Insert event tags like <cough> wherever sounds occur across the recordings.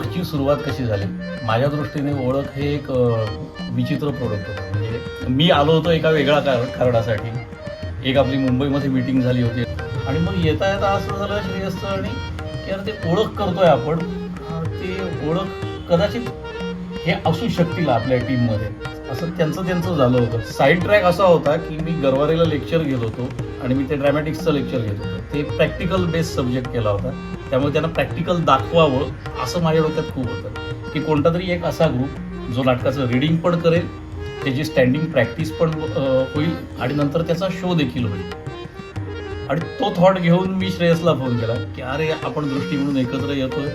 ओळखची सुरुवात कशी झाली? माझ्या दृष्टीने ओळख हे एक विचित्र प्रोडक्ट होतं. म्हणजे मी आलो होतो एका वेगळ्या कार कारणासाठी. एक आपली मुंबईमध्ये मीटिंग झाली होती. आणि मग येता येता असं झालं असतं आणि की यार ते ओळख करतोय आपण. ते ओळख कदाचित हे असू शकतील आपल्या टीममध्ये असं त्यांचं त्यांचं झालं होतं. साईड ट्रॅक असा होता की मी गरवारेला लेक्चर घेत होतो. आणि मी ते ड्रॅमॅटिक्सचं लेक्चर घेत होतो. ते प्रॅक्टिकल बेस्ड सब्जेक्ट केला होता. त्यामुळे त्यांना प्रॅक्टिकल दाखवावं असं माझ्या डोक्यात खूप होतं. की कोणता तरी एक असा ग्रुप जो नाटकाचं रिडिंग पण करेल त्याची स्टँडिंग प्रॅक्टिस पण होईल आणि नंतर त्याचा शो देखील होईल. आणि तो थॉट घेऊन मी श्रेयसला फोन केला की अरे आपण दृष्टी म्हणून एकत्र येतोय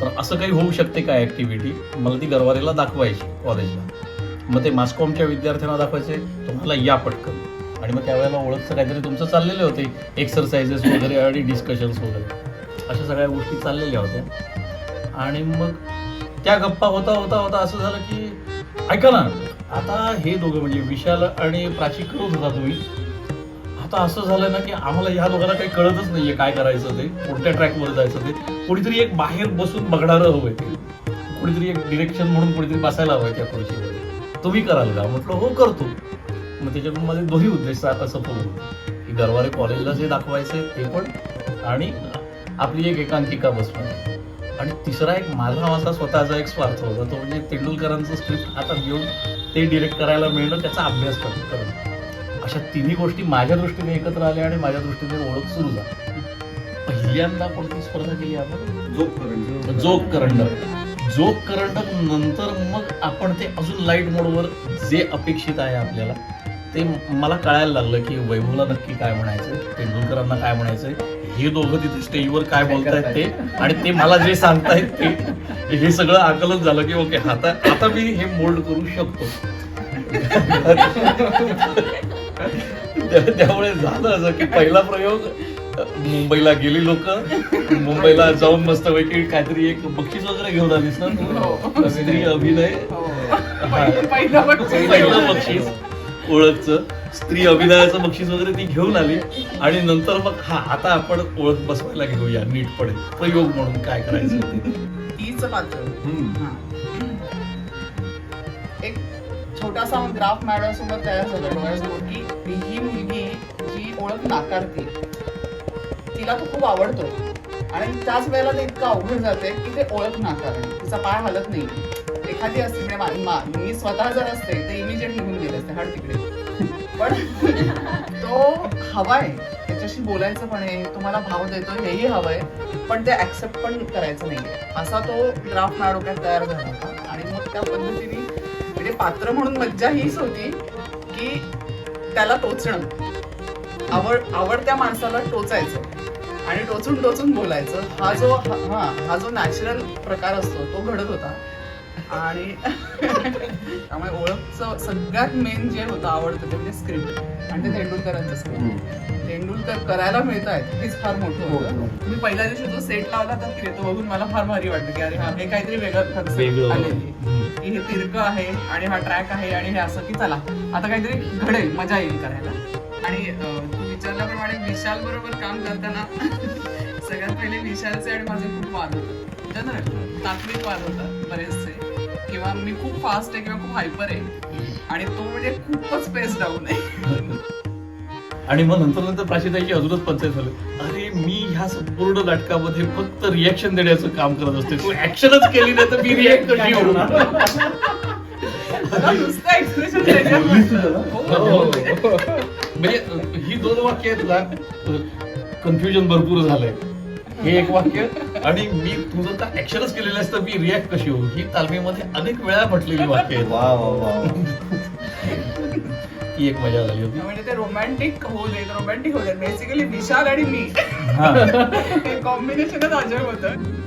तर असं काही होऊ शकते का ऍक्टिव्हिटी मला ती गरवारेला दाखवायची कॉलेजला मग ते मास्कॉमच्या विद्यार्थ्यांना दाखवायचे तुम्हाला या पटकन. आणि मग त्यावेळेला ओळखचं काहीतरी तुमचं चाललेले होते एक्सरसाइजेस वगैरे आणि डिस्कशन्स वगैरे. अशा सगळ्या गोष्टी चाललेल्या होत्या. आणि मग त्या गप्पा होता होता होता असं झालं की ऐका ना आता हे दोघं म्हणजे विशाल आणि प्राची करत होता तुम्ही. आता असं झालं ना की आम्हाला ह्या दोघांना काही कळतच नाहीये काय करायचं ते कोणत्या ट्रॅकवर जायचं ते. कोणीतरी एक बाहेर बसून बघणारं हवंय ते. कोणीतरी एक डिरेक्शन म्हणून कोणीतरी बसायला हवंय त्या खुर्चीवर. तुम्ही कराल का? म्हटलं हो करतो. मग त्याच्यातून माझे दोन्ही उद्देश सफल होते की गरवारे कॉलेजला जे दाखवायचे ते पण आणि आपली एक एकांकिका बसवणं आणि तिसरा एक माझा माझा स्वतःचा एक स्वार्थ होता. तो म्हणजे तेंडुलकरांचं स्क्रिप्ट हातात घेऊन ते डिरेक्ट करायला मिळणं त्याचा अभ्यास करणं करणं. अशा तिन्ही गोष्टी माझ्या दृष्टीने एकत्र आल्या आणि माझ्या दृष्टीने ओळख सुरू झाली. पहिल्यांदा कोणती स्पर्धा केली आपण? जोक करंडक जोक करंडक नंतर मग आपण ते अजून लाइट मोडवर जे अपेक्षित आहे आपल्याला ते मला कळायला लागलं की वैभवला नक्की काय म्हणायचं तेंडुलकरांना काय म्हणायचं हे दोघं तिथे स्टेजवर काय बोलतायत ते आणि ते मला जे सांगतायत ते हे सगळं आकलन झालं की ओके आता आता मी हे मोल्ड करू शकतो त्या- त्यामुळे झालं असं की पहिला प्रयोग मुंबईला गेली लोक मुंबईला जाऊन मस्त पैकी काहीतरी एक बक्षीस वगैरे घेऊन आलीस ना हो. तू स्त्री अभिनय हा. पहिलं बक्षीस. ओळखचं. स्त्री अभिनयाचं बक्षीस वगैरे ती घेऊन आली. आणि नंतर मग हा आता आपण ओळख बसवायला घेऊया नीटपणे. प्रयोग म्हणून काय करायचं. तीच पात्र. हा. एक छोटासा ग्राफ मॅडमसोबत तयार झाला. डोळ्यासमोर की ही मुलगी जी ओळख नाकारते तिला तो खूप आवडतो. आणि त्याच वेळेला ते इतकं अवघड जाते की ते ओळख नाकारणं. तिचा पाय हलत नाही एखादी असते म्हणजे मी स्वतः जर असते ते इमिजिएट निघून गेले असते हड तिकडे. पण <laughs> तो हवाय त्याच्याशी बोलायचं पण आहे तुम्हाला भाव देतो हेही हवंय पण ते ऍक्सेप्ट पण करायचं नाही असा तो ग्राफ माझ्या डोक्यात तयार झाला होता. आणि मग त्या पद्धतीने म्हणजे पात्र म्हणून मज्जा हीच होती की त्याला टोचणं. आवड आवडत्या माणसाला टोचायचं. आणि टोचून टोचून बोलायचं. हा जो हा हा जो नॅचरल प्रकार असतो तो घडत होता. आणि त्यामुळे ओळखचं सगळ्यात मेन जे होतं आवडतं ते म्हणजे स्क्रिप्ट आणि ते तेंडुलकरांचं स्क्रिप्ट तेंडुलकर करायला मिळत आहेत हेच फार मोठं होतं. तुम्ही पहिल्या दिवशी जो सेट लावला तर तिथे तो बघून मला फार भारी वाटलं की अरे हा हे काहीतरी वेगळं वेगळं आलेली. की हे तिरक आहे आणि हा ट्रॅक आहे आणि हे असं की चला आता काहीतरी घडेल मजा येईल करायला. आणि तू विचारल्याप्रमाणे विशाल बरोबर काम करताना <laughs> सगळ्यात पहिले विशालचे आणि माझे खूप वाद होतात जनरल तात्विक वाद होतात बरेचसे. किंवा मी खूप फास्ट आहे किंवा खूप हायपर आहे. आणि तो म्हणजे खूपच स्पेस डाऊन आहे. आणि मग नंतर नंतर प्राशीताईची अजूनच पंचायत झालं. अरे मी ह्या संपूर्ण नाटकामध्ये फक्त रिॲक्शन देण्याचं काम करत असते. तू ऍक्शनच केली नाही तर मी रिॲक्ट कशी होणार एक्सप्रेशन द्यायचं हो. म्हणजे ही दोन वाक्य आहेत ना कन्फ्युजन भरपूर झालंय. हे एक वाक्य. आणि मी तुझं तर ऍक्शनच केलेलं असतं मी रिॲक्ट कशी होऊ? ही तालमीमध्ये अनेक वेळा म्हटलेली वाक्य आहेत. वा वा वा. ती एक मजा झाली होती. म्हणजे ते रोमॅन्टिक होऊ देत रोमॅन्टिक होऊ देत. बेसिकली विशाल आणि मी. कॉम्बिनेशनच अजब होतं.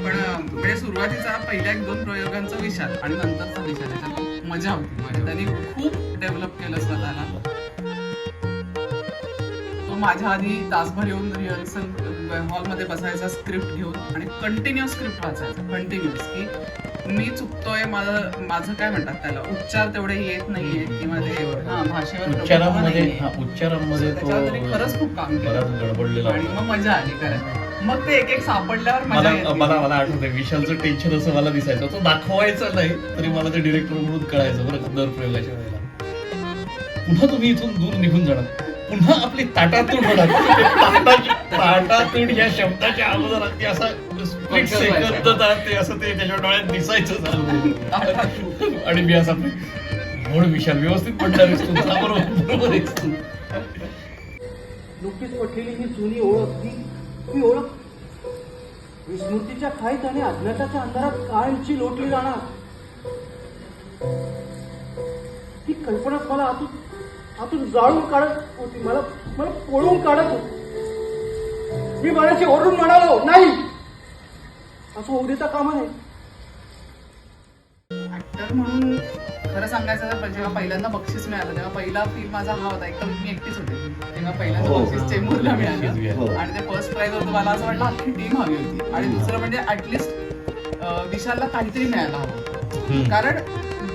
पण म्हणजे सुरुवातीचा पहिल्या एक दोन प्रयोगांचा विशाल आणि नंतरचा विशाल याच्यात मजा होती. म्हणजे त्यांनी खूप डेव्हलप केलं स्वतःला. माझ्या आधी तासभर येऊन रिहर्सल हॉलमध्ये बसायचा स्क्रिप्ट घेऊन आणि कंटिन्युअस स्क्रिप्ट वाचायचा कंटिन्युअस की मी चुकतोय माझं माझं काय म्हणतात त्याला? उच्चार तेवढे येत नाहीये किंवा ते भाषेवर उच्चारांमध्ये खरंच खूप काम केलं. आणि. मग मजा आली करायला मग ते एक एक सापडल्यावर मला. मला मला आठवतंय विशालचं टेन्शन असं मला दिसायचं. तो दाखवायचं नाही तरी मला ते डिरेक्टर म्हणून कळायचं बरं दर प्रयोगाच्या वेळेला. पुन्हा तुम्ही इथून दूर निघून जाणार. पुन्हा आपली ताटातूट होणार ताटातूट या शब्दाच्या अगोदर अगदी असा स्प्लिट सेकंद ते असं ते त्याच्या डोळ्यात दिसायचं झालं. आणि मी असं म्हणून विशाल व्यवस्थित पडणार आहेस तू. जा बरोबर बरोबर नुकतीच पटलेली ही जुनी ओळख. ती ती ओळख? विस्मृतीच्या खाईत आणि अज्ञाताच्या अंधारात कायमची लोटली जाणार ती कल्पनाच मला आतून आतून जाळून काढत होती. मला मला पळून काढत होती. मी मनाची ओरडून म्हणालो नाही. असं होऊ देता कामा नाही ऍक्टर म्हणून खरं सांगायचं तर जेव्हा पहिल्यांदा बक्षीस मिळालं तेव्हा पहिला फील माझा हा होता. एक तर मी एकटीच होते. तेव्हा पहिल्यांदा हो. बक्षीस चेंबूरला हो. मिळालं. आणि ते फर्स्ट प्राइज होतं मला असं वाटलं अख्खी टीम हवी होती. आणि दुसरं म्हणजे ऍटलिस्ट विशालला काहीतरी मिळायला हवं. कारण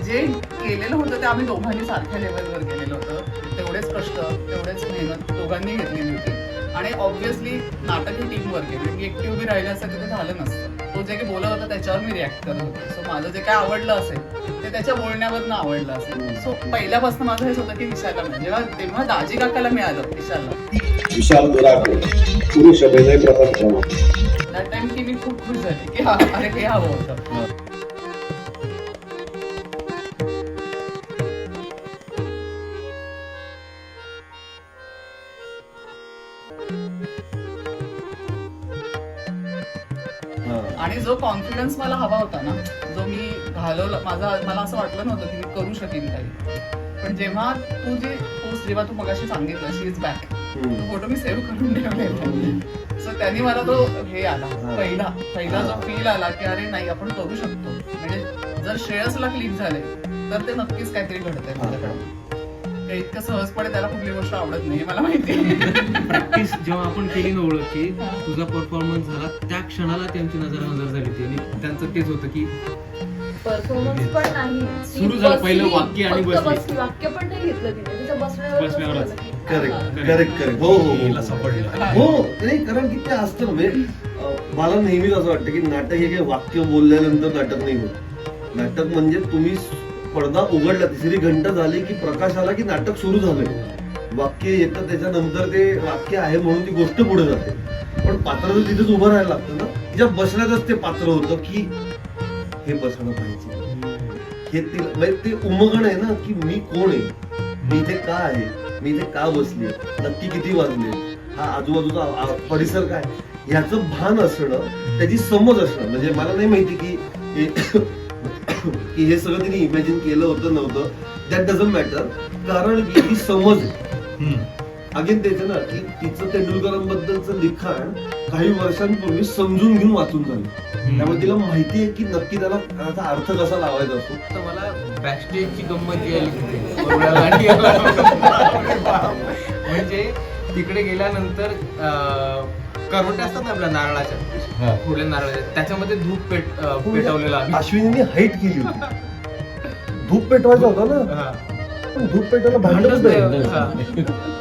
जे केलेलं होतं ते आम्ही दोघांनी सारख्या लेवलवर केलेलं होतं. तेवढेच कष्ट तेवढेच मेहनत दोघांनी घेतलेली होती आणि ऑब्व्हियसली नाटक ही टीमवर केली मी एकटी उभी राहिली असं कधी झालं नसतं. तो जे काही बोलत होता त्याच्यावर मी रिॲक्ट करत होते. सो माझं जे काय आवडलं असेल ते त्याच्या बोलण्यावरनं आवडलं असेल. सो पहिल्यापासून माझं हेच होतं की मिळालं. जेव्हा तेव्हा दाजी काकाला मिळालं विशालला. विशाल दुराटे पुरुष अभिनय प्रथम क्रमांक. त्या टाइम की मी खूप खुश झाली की हा अरे हे हवं होतं. जो कॉन्फिडन्स मला हवा होता ना जो मी घालवला माझा मला असं वाटलं नव्हतं की मी करू शकेन काही. पण जेव्हा तू जे पोस्ट जेव्हा तू मगाशी सांगितलं शी इज बॅक फोटो मी सेव्ह करून ठेवले सो त्यांनी मला तो हे आला. पहिला पहिला जो फील आला की अरे नाही आपण करू शकतो. म्हणजे जर श्रेयसला क्लिक झाले तर ते नक्कीच काहीतरी घडतंय माझ्याकडे. ते इतकं सहजपणे त्याला कुठली गोष्ट आवडत नाही हे मला माहिती प्रॅक्टिस जेव्हा आपण केली ना ओळख की. तुझा परफॉर्मन्स झाला त्या क्षणाला त्यांची नजर नजर झाली ती आणि त्यांचं तेच होतं की परफॉर्मन्स पण नाही. ती सुरू झालं पहिलं बसली, वाक्य आणि फक्त बसली. वाक्य पण नाही घेतलं तिने. तिचं बसण्यावर बसण्यावरच. करेक्ट करेक्ट करेक्ट हो हो हिला हो सापडलं. हो. नाही कारण की ते असतं म्हणजे मला नेहमीच असं वाटतं की नाटक हे काही वाक्य बोलल्यानंतर नाटक नाही होत. नाटक म्हणजे तुम्ही पडदा उघडला तिसरी घंटा झाली की प्रकाश आला की नाटक सुरू झालंय. वाक्य येतं त्याच्यानंतर ते वाक्य आहे म्हणून ती गोष्ट पुढे जाते. पण पात्र तर तिथेच उभं राहायला लागतं ना. तिच्या बसण्यातच ते पात्र होतं की हे बसणं पाहिजे. हे ते म्हणजे ते उमगण आहे ना की मी कोण आहे? मी इथे का आहे? मी इथे का बसले नक्की किती वाजले? हा आजूबाजूचा परिसर काय? ह्याचं भान असणं त्याची समज असणं. म्हणजे मला नाही माहिती की की हे सगळं तिने इमॅजिन केलं होतं नव्हतं. दॅट डझंट मॅटर कारण की ही समज. अगेन तेच आहे ना की तिचं तेंडुलकरांबद्दलचं लिखाण काही वर्षांपूर्वी समजून घेऊन वाचून झालं. त्यामुळे तिला माहिती आहे की नक्की त्याला त्याचा अर्थ कसा लावायचा असतो. तर मला बॅकस्टेजची गंमत जी आला. <laughs> म्हणजे तिकडे गेल्यानंतर अं, करवटे असतात ना आपल्या नारळाच्या हा. पुढल्या नारळाच्या त्याच्यामध्ये धूप पेट अं, पेटवलेला आम्ही अश्विनीने हाईट केली होती धूप पेटवायचा होता ना हा. पण धूप पेटवायला भांडत भांडणच नाही. हा.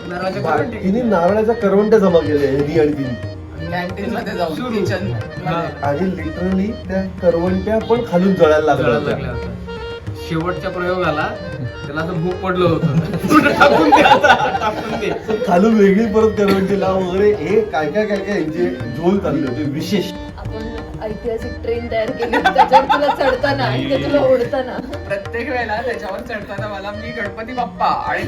नारळाच्या करवटे. तिने नारळाच्या करवंट्या जमा केल्या ह्यांनी आणि तिने कॅन्टीन मध्ये जाऊन सुरू. किचन हा. आणि लिटरली त्या करवंट्या पण खालून जळायला लागल्या. शेवटच्या प्रयोगाला त्याला असं भूक पडलं होतं. टाकून दे आता, टाकून दे. तर खालून वेगळी परत करवंटी लाव वगैरे. हे काय काय काय काय? यांचे झोल चालले होते विशेष. ऐतिहासिक ट्रेन तयार केली. त्याच्यावर तुला चढताना आणि ते तुला ओढताना. प्रत्येक वेळेला त्याच्यावर चढताना मला मी गणपती बाप्पा आणि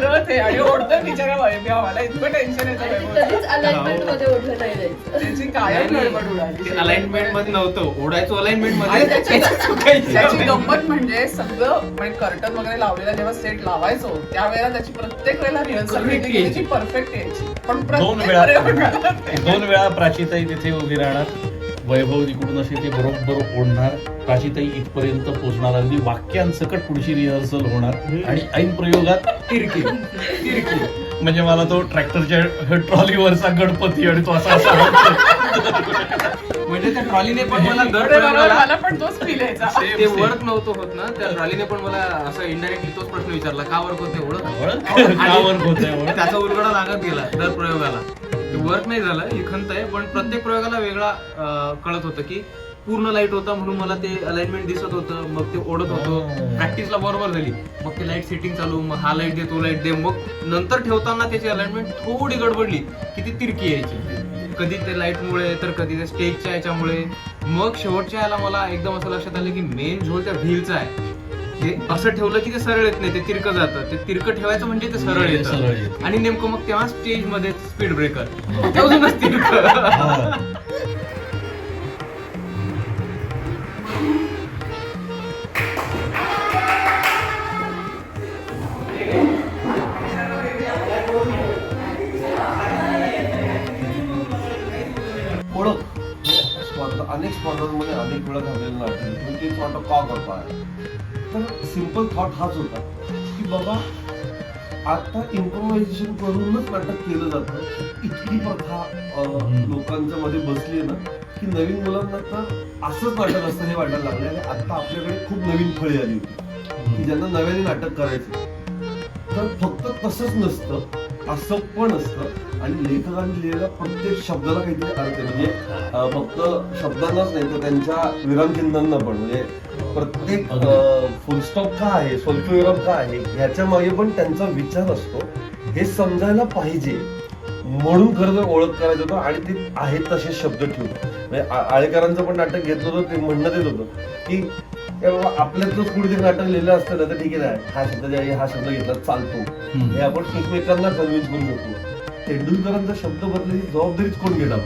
रथ आहे आणि ओढतो तिच्या मला इतकं टेन्शन येतं कधीच अलाइनमेंटमध्ये ओढलं नाही जायचं. त्याची कायम गडबड उडाली अलाइनमेंटमध्ये नव्हतं. ओढायचो अलाइनमेंटमध्ये. त्याची गंमत म्हणजे सगळं म्हणजे कर्टन वगैरे लावलेला जेव्हा सेट लावायचो त्यावेळेला त्याची प्रत्येक वेळेला रिहर्सल. की परफेक्ट यायची. पण दोन वेळा दोन वेळा प्राचीताई तिथे उभी राहणार. वैभव तिकडून असे ते बरोबर ओढणार. प्राचीताई इथपर्यंत पोहोचणार. अगदी वाक्यांसकट पुढची रिहर्सल होणार. आणि ऐन प्रयोगात तिरकी. तिरकी. म्हणजे मला तो ट्रॅक्टरच्या ट्रॉलीवरचा गणपती आणि तो असा असा हात- म्हणजे त्या ट्रॉलीने पण मला दर पण तोच फील ते वर्क नव्हतं होत ना. त्या ट्रॉलीने पण मला असं इनडायरेक्टली तोच प्रश्न विचारला. का वर्क होत नाही ओळख ओळख? का होतंय ओळख? त्याचा उलगडा लागत गेला दर प्रयोगाला. ते वर्क नाही झालं ही खंत आहे पण प्रत्येक प्रयोगाला वेगळा अं, कळत होतं की पूर्ण लाइट होता म्हणून मला ते अलाइनमेंट दिसत होतं मग ते ओढत होतो. हा. प्रॅक्टिसला बरोबर झाली. मग ते लाइट सेटिंग चालू मग हा लाइट दे तो लाइट दे. मग नंतर ठेवताना त्याची अलाइनमेंट थोडी गडबडली की ती तिरकी यायची. कधी ते लाईटमुळे तर कधी ते स्टेजच्या याच्यामुळे. मग शेवटच्या याला मला एकदम असं लक्षात आलं की मेन झोल त्या व्हीलचा आहे. हे असं ठेवलं की ते सरळ येत नाही ते तिरकं जातं. ते तिरकं ठेवायचं म्हणजे ते सरळ येतं. सरळ येतं. आणि नेमकं मग तेव्हा स्टेजमध्ये स्पीड ब्रेकर अजूनच तिरकं. ओळख. हे स्पर्धा अनेक स्पर्धांमध्ये अनेक वेळा झालेलं नाटक आहे. तुम्ही तेच वाटत का करताय तर सिंपल थॉट हाच होता. की बाबा आता इम्प्रोव्हायझेशन करूनच नाटक केलं जातं. इतकी प्रथा. लोकांच्या मध्ये बसली आहे ना की नवीन मुलांना तर असंच नाटक असतं हे वाटायला लागलं आणि आता आपल्याकडे खूप नवीन फळी आली होती. की ज्यांना नव्याने नाटक करायचे. तर फक्त तसंच नसतं. असं पण असतं. आणि लेखकांनी लिहिलेल्या प्रत्येक शब्दाला काहीतरी अर्थ आहे. म्हणजे फक्त शब्दांनाच नाही तर त्यांच्या विरामचिन्हांना पण. म्हणजे प्रत्येक फुलस्टॉप का आहे स्वल्पविराम का आहे ह्याच्या मागे पण त्यांचा विचार असतो. हे समजायला पाहिजे. म्हणून खरं तर ओळख करायचं होतं आणि ते आहेत तसे शब्द ठेवून. म्हणजे आळेकरांचं पण नाटक घेतलं होतं ते म्हणणं देत होतं की "ए बाबा, आपल्यातलंच कुठेतरी नाटक लिहिलं असतं ना तर ठीक आहे ना हा शब्द ज्या हा शब्द घेतला चालतो. हम्म. हे आपण एकमेकांना कन्व्हिन्स करू शकतो. तेंडुलकरांचा शब्द बदलायची जबाबदारीच कोण घेणार?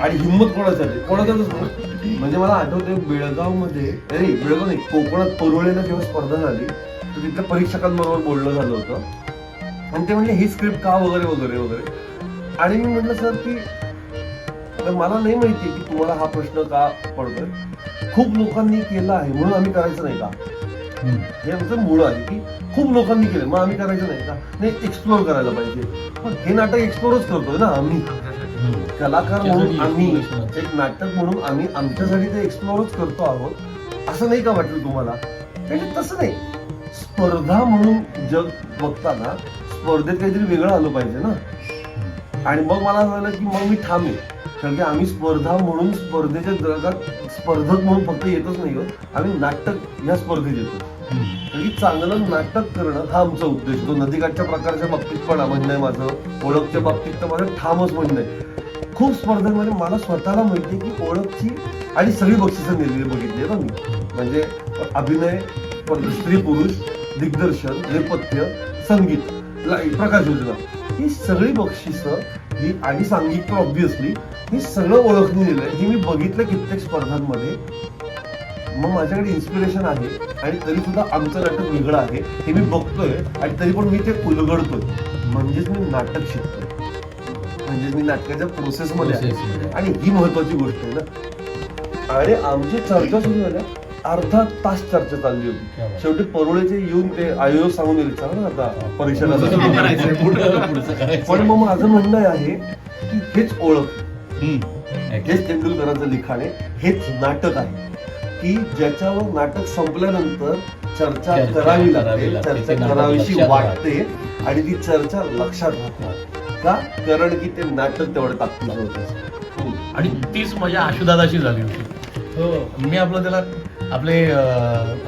आणि हिंमत कोणासाठी? कोणाच्याच नाही. म्हणजे मला आठवते बेळगावमध्ये अरे बेळगाव नाही कोकणात परुळेला जेव्हा स्पर्धा झाली तर तिथल्या परीक्षकांबरोबर बोलणं झालं होतं. आणि ते म्हणले ही स्क्रिप्ट का वगैरे वगैरे वगैरे? आणि मी म्हटलं सर की तर मला नाही माहिती की तुम्हाला हा प्रश्न का पडतोय? खूप लोकांनी केला आहे म्हणून आम्ही करायचं नाही का. हे आमचं मूळ आहे की खूप लोकांनी केलं मग आम्ही करायचं नाही का? नाही एक्सप्लोर करायला पाहिजे. पण हे नाटक एक्सप्लोरच करतोय ना आम्ही. कलाकार म्हणून आम्ही. एक नाटक म्हणून आम्ही आमच्यासाठी ते एक्सप्लोरच करतो आहोत. असं नाही का वाटलं तुम्हाला? म्हणजे तसं नाही. स्पर्धा म्हणून जग बघताना स्पर्धेत काहीतरी वेगळं आलं पाहिजे ना? आणि मग मला असं झालं की मग मी आहे. कारण की आम्ही स्पर्धा म्हणून स्पर्धेच्या जगात स्पर्धक म्हणून फक्त येतच नाही आहोत. आम्ही नाटक या स्पर्धेत येतो. कारण की चांगलं नाटक करणं हा आमचा उद्देश. तो नदीकाठच्या प्रकारच्या बाबतीत पण म्हणणं आहे माझं. ओळखच्या बाबतीत तर माझं ठामच म्हणणं आहे. खूप स्पर्धांमध्ये मला स्वतःला माहिती की ओळखची आणि सगळी बक्षिसं दिलेली बघितली ना मी. म्हणजे अभिनय स्त्री पुरुष दिग्दर्शन नेपथ्य संगीत प्रकाश योजना. ही सगळी बक्षिसं ही आणि सांगिक तर ऑब्विसली ही सगळं ओळखणी दिलंय. ही मी बघितलं कित्येक स्पर्धांमध्ये. मग माझ्याकडे इन्स्पिरेशन आहे आणि तरी सुद्धा आमचं नाटक वेगळं आहे. हे मी बघतोय आणि तरी पण मी ते उलगडतोय म्हणजेच मी नाटक शिकतोय. म्हणजेच मी नाटकाच्या प्रोसेसमध्ये आहे. आणि ही महत्वाची गोष्ट आहे ना. आणि आमची चर्चा सुरू झाल्या अर्धा तास चर्चा चालली क्या होती. शेवटी परोळेचे येऊन ते आयोग सांगून गेले चला ना आता परीक्षेला पुढचं जाऊ." करायचंय, पुढचं- पुढचं करायचंय. पण मग माझं म्हणणं आहे की हेच ओळख हम्म. हेच तेंडुलकरांचं लिखाण आहे हेच नाटक आहे की ज्याच्यावर नाटक संपल्यानंतर चर्चा करावी लागते चर्चा करावीशी वाटते आणि ती चर्चा लक्षात राहते. का? कारण की ते नाटक तेवढं ताकदीचं होतं. आणि तीच माझ्या आशुदादाची झाली होती. हो. मी आपलं त्याला आपले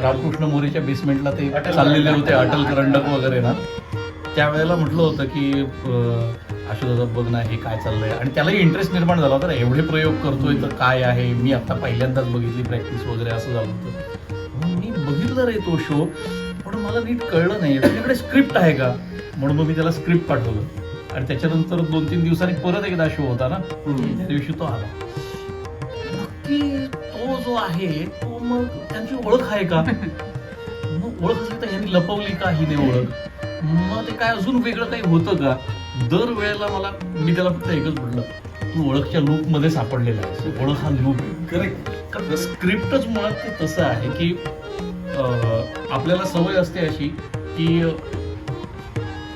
रामकृष्ण मोरेच्या बेसमेंटला ते चाललेले होते अटल करंडक वगैरे ना. त्यावेळेला म्हटलं होतं की आशुदादा बघ ना हे काय चाललंय? आणि त्यालाही इंटरेस्ट निर्माण झाला होता एवढे प्रयोग करतोय तर काय आहे? मी आता पहिल्यांदाच बघितली प्रॅक्टिस वगैरे असं झालं होतं. मी बघितलं रे तो शो पण मला नीट कळलं नाही. तुझ्याकडे स्क्रिप्ट आहे का? म्हणून मग मी त्याला स्क्रिप्ट पाठवलं. आणि त्याच्यानंतर दोन तीन दिवसांनी परत एकदा शो होता ना. त्या दिवशी तो आला. नक्की तो जो आहे तो मग त्यांची ओळख आहे का? <laughs> मग ओळख असली तर यांनी लपवली का ही नाही ओळख? मग ते काय अजून वेगळं काही होतं का? दर वेळेला मला मी त्याला फक्त एकच म्हटलं तू ओळखच्या लूपमध्ये सापडलेला आहेस. ओळख हा लूप करेक्ट कारण स्क्रिप्टच मुळात ते तसं आहे की आपल्याला सवय असते अशी की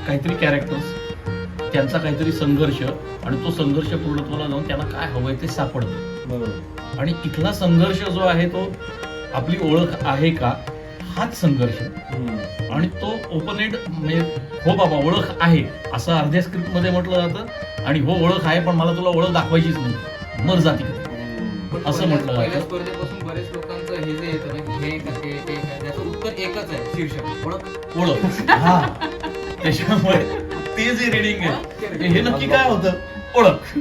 काहीतरी कॅरेक्टर्स त्यांचा काहीतरी संघर्ष आणि तो संघर्ष पूर्णत्वाला जाऊन त्यांना काय हवंय ते सापडतं बरोबर. आणि इथला संघर्ष जो आहे तो आपली ओळख आहे का? हाच संघर्ष. आणि तो ओपन एंड म्हणजे हो बाबा ओळख आहे असं अर्ध्या स्क्रिप्टमध्ये म्हटलं जातं. आणि हो ओळख आहे पण मला तुला ओळख दाखवायचीच नाही. मर जाती असं म्हटलं जातं. स्पर्धेपासून बरेच लोकांचं हे जे येतं ना की हे का ते ते का त्याचं उत्तर एकच आहे शीर्षक. ओळख. ओळख. हा. त्याच्यामुळे ते जे रिडिंग आहे हे? नक्की काय होतं? ओळख.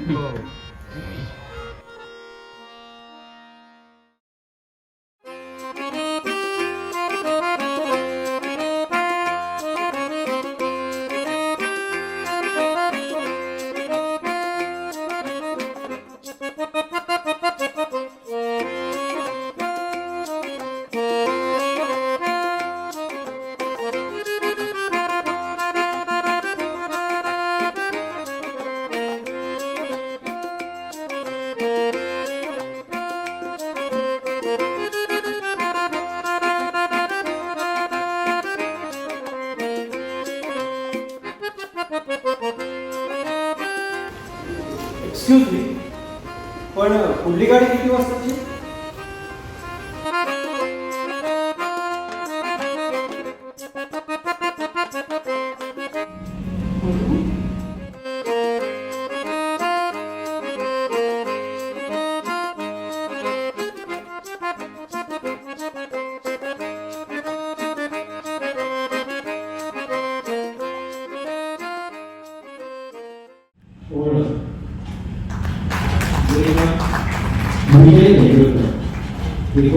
एक्सक्यूज मी पण पुढली गाडी किती वाजताची? Mwingine ni